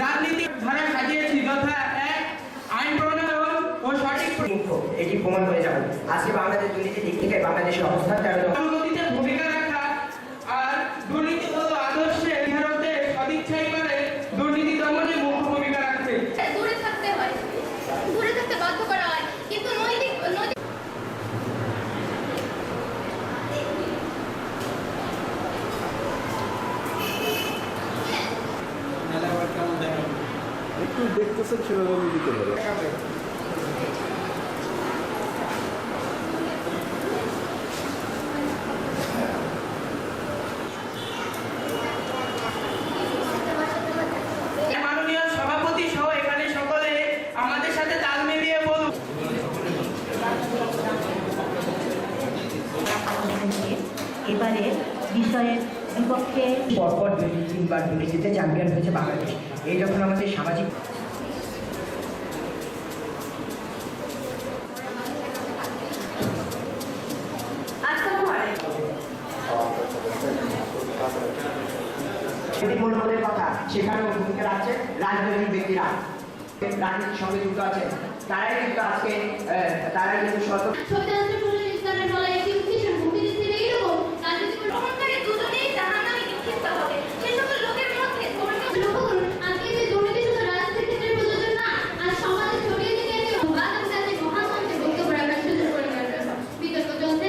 রাজনীতি ধারা সাজিয়েছি যথা এক, আইন প্রণয়ন ও সঠিক মুখ্য এটি প্রমাণ হয়ে যাবে। আজকে বাংলাদেশ দুর্নীতি দিক থেকে বাংলাদেশের অবস্থান একটু দেখতেছেন সেভাবে দিতে হবে মাননীয় সভাপতি সহ এখানে সকলে আমাদের সাথে তাল মিলিয়ে বলুন। এবারে বিষয়ের বিপক্ষে পরপর দুই তিনবার দুর্নীতিতে চ্যাম্পিয়ন হয়েছে বাংলাদেশ। এই যখন আমাদের সামাজিক এটি মনোবলের কথা সেখানেও ভূমিকা রাখছে রাজনৈতিক ব্যক্তিরা। রাজনীতির সঙ্গে যুক্ত আছে। তারাই কিন্তু আজকে তারাই কিন্তু সরকার